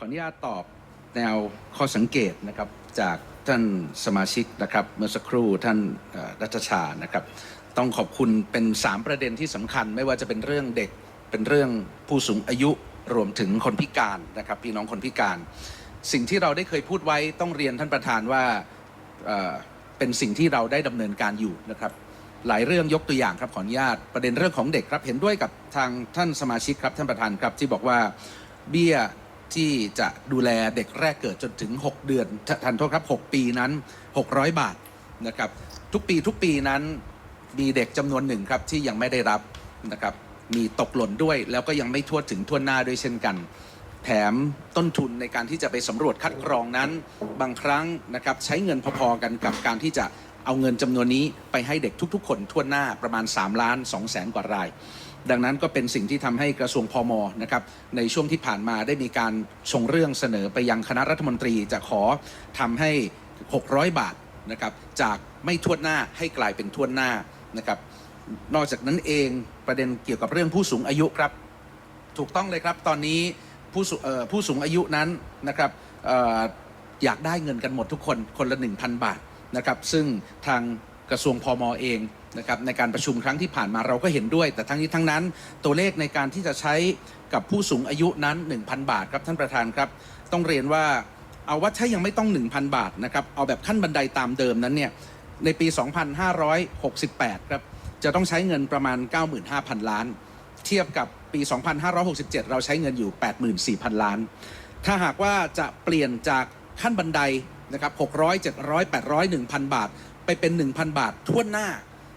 ขออนุญาตตอบแนวข้อสังเกตนะครับจากท่านสมาชิกนะครับเมื่อสักครู่ท่านรัชชานะครับ ต้องขอบคุณเป็น 3 ประเด็นที่สำคัญ ไม่ว่าจะเป็นเรื่องเด็กเป็นเรื่องผู้สูงอายุรวมถึงคนพิการนะครับพี่น้องคนพิการ สิ่งที่เราได้เคยพูดไว้ต้องเรียนท่านประธานว่าเเป็นสิ่งที่เราได้ดำเนินการอยู่นะครับ หลายเรื่องยกตัวอย่างครับขออนุญาตประเด็นเรื่องของเด็กครับเห็นด้วยกับทางท่านสมาชิกครับท่านประธานครับที่บอกว่าเบี้ย ที่จะดูแลเด็กแรกเกิดจนถึง 6 เดือนทันโทษครับ 6 ปีนั้น 600 บาทนะครับทุกปีทุกปีนั้นมีเด็กจำนวนหนึ่งครับที่ยังไม่ได้รับนะครับมีตกหล่นด้วย แล้วก็ยังไม่ทั่วถึงทั่วหน้าด้วยเช่นกัน แถมต้นทุนในการที่จะไปสำรวจคัดกรองนั้น บางครั้งนะครับใช้เงินพอๆกันกับการที่จะเอาเงินจำนวนนี้ไปให้เด็กทุก ๆ คนทั่วหน้าประมาณ 3 ล้าน2แสนกว่าราย ดังนั้นก็เป็นสิ่งที่ทำให้กระทรวงพมนะครับในช่วงที่ผ่านมาได้มีการชงเรื่องเสนอไปยังคณะรัฐมนตรีจะขอทำให้ 600 บาทนะครับจากไม่ทั่วหน้าให้กลายเป็นทั่วหน้านะครับนอกจากนั้นเองประเด็นเกี่ยวกับเรื่องผู้สูงอายุครับ ถูกต้องเลยครับตอนนี้ผู้สูเอ่อผู้สูงอายุนั้นนะครับอออยากได้เงินกันหมดทุกคนคนละ 1,000 บาทนะครับซึ่งทาง กระทรวงพมเองนะครับในการประชุมครั้งที่ผ่านมาเราก็เห็นด้วย แต่ทั้งนี้ทั้งนั้นตัวเลขในการที่จะใช้กับผู้สูงอายุนั้น 1,000 บาทครับท่านประธานครับ ต้องเรียนว่าเอาว่าถ้ายังไม่ต้อง 1,000 บาทนะครับเอาแบบขั้นบันไดตามเดิมนั้นเนี่ยในปี 2568 ครับจะต้องใช้เงินประมาณ 95,000 ล้าน เทียบกับปี 2567 เราใช้เงินอยู่ 84,000 ล้าน ถ้าหากว่าจะเปลี่ยนจากขั้นบันไดนะครับ600 700 800 1,000 บาท ไปเป็น 1,000 บาททั่วหน้า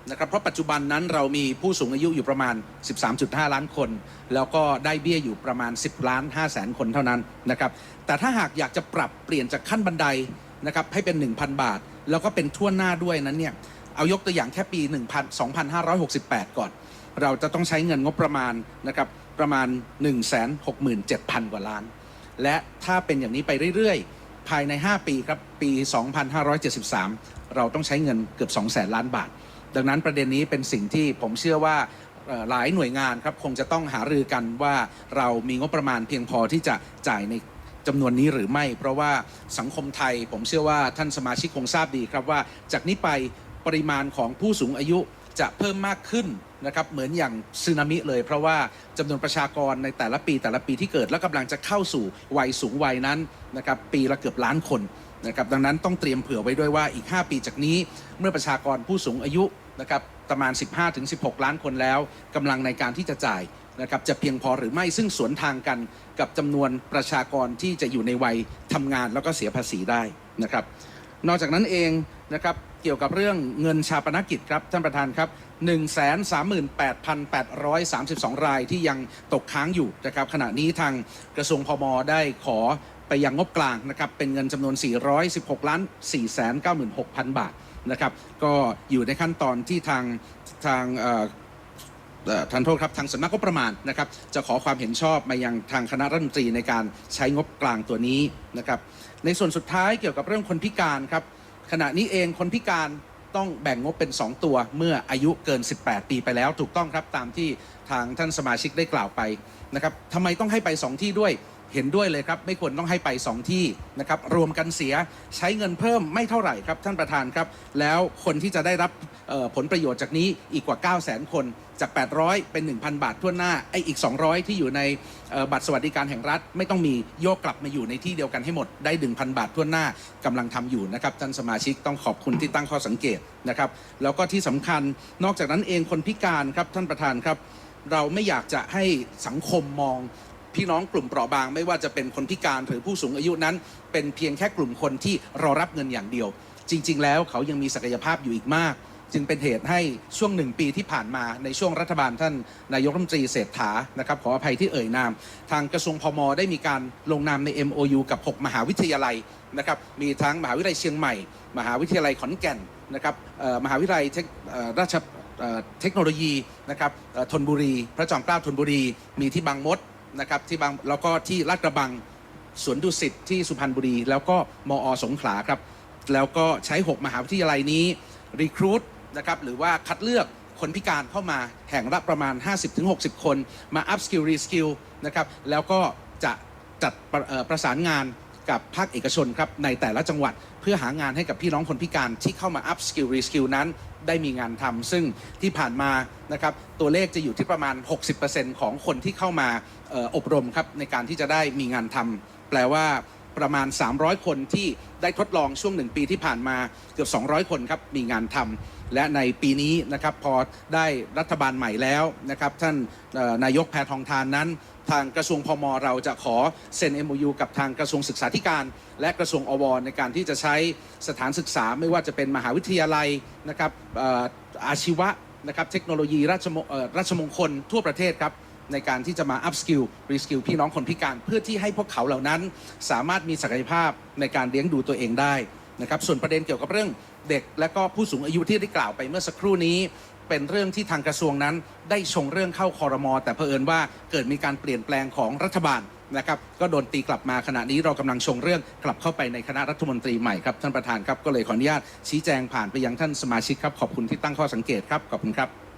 นะครับเพราะปัจจุบันนั้นเรามีผู้สูงอายุอยู่ประมาณ 13.5 ล้านคน แล้วก็ได้เบี้ยอยู่ประมาณ 10 ล้าน5แสนคนเท่านั้นนะครับแต่ถ้าหากอยากจะปรับเปลี่ยนจากขั้นบันไดนะครับให้เป็น 1,000 บาท แล้วก็เป็นทั่วหน้าด้วยนั้นเนี่ยเอายกตัวอย่างแค่ปี1 2568 ก่อน เราจะต้องใช้เงินงบประมาณนะครับประมาณ 167,000 กว่าล้าน และถ้าเป็นอย่างนี้ไปเรื่อยๆ ภายใน 5 ปีครับปี 2573 เราต้องใช้เงินเกือบ 200,000 ล้านบาท ดังนั้นประเด็นนี้เป็นสิ่งที่ผมเชื่อว่าหลายหน่วยงานครับคงจะต้องหารือกันว่าเรามีงบประมาณเพียงพอที่จะจ่ายในจำนวนนี้หรือไม่ เพราะว่าสังคมไทย ผมเชื่อว่าท่านสมาชิกคงทราบดีครับว่าจากนี้ไปปริมาณของผู้สูงอายุ จะเพิ่มมากขึ้นนะครับเหมือนอย่างสึนามิเลย เพราะว่าจำนวนประชากรในแต่ละปีแต่ละปีที่เกิดแล้วกำลังจะเข้าสู่วัยสูงวัยนั้นนะครับปีละเกือบล้านคนนะครับดังนั้นต้องเตรียมเผื่อไว้ด้วยว่าอีก 5 ปีจากนี้ เมื่อประชากรผู้สูงอายุนะครับประมาณ 15-16 ล้านคนแล้วกำลังในการที่จะจ่ายนะครับจะเพียงพอหรือไม่ซึ่งสวนทางกันกับจำนวนประชากรที่จะอยู่ในวัยทำงานแล้วก็เสียภาษีได้นะครับ นอกจากนั้นเองนะครับ เกี่ยวกับเรื่องเงินชาปนกิจครับท่านประธานครับ138,832 รายที่ยังตกค้างอยู่นะครับขณะนี้ทางกระทรวงพมได้ขอไปยังงบกลางนะครับเป็นเงินจำนวน 416ล้าน496,000 บาทนะครับก็อยู่ในขั้นตอนที่ทางทางท่านโทษครับทางสำนักงบประมาณนะครับจะขอความเห็นชอบมายังทางคณะรัฐมนตรีในการใช้งบกลางตัวนี้นะครับในส่วนสุดท้ายเกี่ยวกับเรื่องคนพิการครับ ขณะนี้เองคนพิการต้องแบ่งงบเป็น 2 ตัวเมื่ออายุเกิน 18 ปีไปแล้วถูกต้องครับตามที่ทางท่านสมาชิกได้กล่าวไปนะครับทำไมต้องให้ไป 2 ที่ด้วย เห็นด้วยเลยครับ ไม่ควรต้องให้ไป 2 ที่นะครับรวมกันเสียใช้เงินเพิ่มไม่เท่าไหร่ครับ ท่านประธานครับ แล้วคนที่จะได้รับผลประโยชน์จากนี้อีกกว่า 9 0 0 0 0 0 คนจาก 800 เป็น 1,000 บาททั่วหน้าไอ้อีก 200 ที่อยู่ในบัตรสวัสดิการแห่งรัฐ ไม่ต้องมีโยกกลับมาอยู่ในที่เดียวกันให้หมดได้ 1,000 บาททั่วหน้ากำลังทำอยู่นะครับท่านสมาชิกต้องขอบคุณที่ตั้งข้อสังเกตนะครับแล้วก็ที่สำคัญนอกจากนั้นเองคนพิการครับท่านประธานครับ เราไม่อยากจะให้สังคมมอง พี่น้องกลุ่มเปราะบาง ไม่ว่าจะเป็นคนพิการหรือผู้สูงอายุนั้น เป็นเพียงแค่กลุ่มคนที่รอรับเงินอย่างเดียว จริง ๆ แล้วเขายังมีศักยภาพอยู่อีกมาก จึงเป็นเหตุให้ช่วงหนึ่งปีที่ผ่านมาในช่วงรัฐบาลท่านนายกรัฐมนตรีเศรษฐานะครับขออภัยที่เอ่ยนาม ทางกระทรวงพมได้มีการลงนามใน MOU กับ 6 มหาวิทยาลัยนะครับมีทั้งมหาวิทยาลัยเชียงใหม่ มหาวิทยาลัยขอนแก่นนะครับมหาวิทยาลัยราชเทคโนโลยีนะครับธนบุรี พระจอมเกล้าธนบุรี มีที่บางมด นะครับที่บางแล้วก็ที่ลาดกระบังสวนดุสิตที่สุพรรณบุรี แล้วก็มอสงขลาครับแล้วก็ใช้ 6 มหาวิทยาลัยนี้รีครูดนะครับหรือว่าคัดเลือกคนพิการเข้ามาแห่งละประมาณ 50-60 คน มาอัพสกิลรีสกิลนะครับแล้วก็จะจัดประประสานงาน กับภาคเอกชนครับในแต่ละจังหวัดเพื่อหางานให้กับพี่น้องคนพิการที่เข้ามา up skill re skill นั้น ได้มีงานทำซึ่งที่ผ่านมานะครับตัวเลขจะอยู่ที่ประมาณ 60%ของคนที่เข้ามาออบรมครับในการที่จะได้มีงานทำแปลว่าประมาณ 300 คนที่ได้ทดลองช่วงหนึ่งปีที่ผ่านมาเกือบ 200 คนครับมีงานทำ และในปีนี้นะครับพอได้รัฐบาลใหม่แล้วนะครับท่านนายกแพทองทานนั้น ทางกระทรวงพมเราจะขอเซ็น MOU กับทางกระทรวงศึกษาธิการ และกระทรวงอวในการที่จะใช้สถานศึกษาไม่ว่าจะเป็นมหาวิทยาลัยนะครับอาชีวะนะครับเทคโนโลยีราชมงเอ่อราชมงคลทั่วประเทศครับในการที่จะมา up skill re skill พี่น้องคนพิการ เพื่อที่ให้พวกเขาเหล่านั้น สามารถมีศักยภาพในการเลี้ยงดูตัวเองได้นะครับส่วนประเด็นเกี่ยวกับเรื่องเด็กและก็ผู้สูงอายุที่ได้กล่าวไปเมื่อสักครู่นี้ เป็นเรื่องที่ทางกระทรวงนั้น ได้ชงเรื่องเข้าคอรมอแต่เผอิญว่าเกิดมีการเปลี่ยนแปลงของรัฐบาลนะครับก็โดนตีกลับมาขณะนี้เรากำลังชงเรื่องกลับเข้าไปในคณะรัฐมนตรีใหม่ครับท่านประธานครับก็เลยขออนุญาตชี้แจงผ่านไปยังท่านสมาชิกครับขอบคุณที่ตั้งข้อสังเกตครับขอบคุณครับ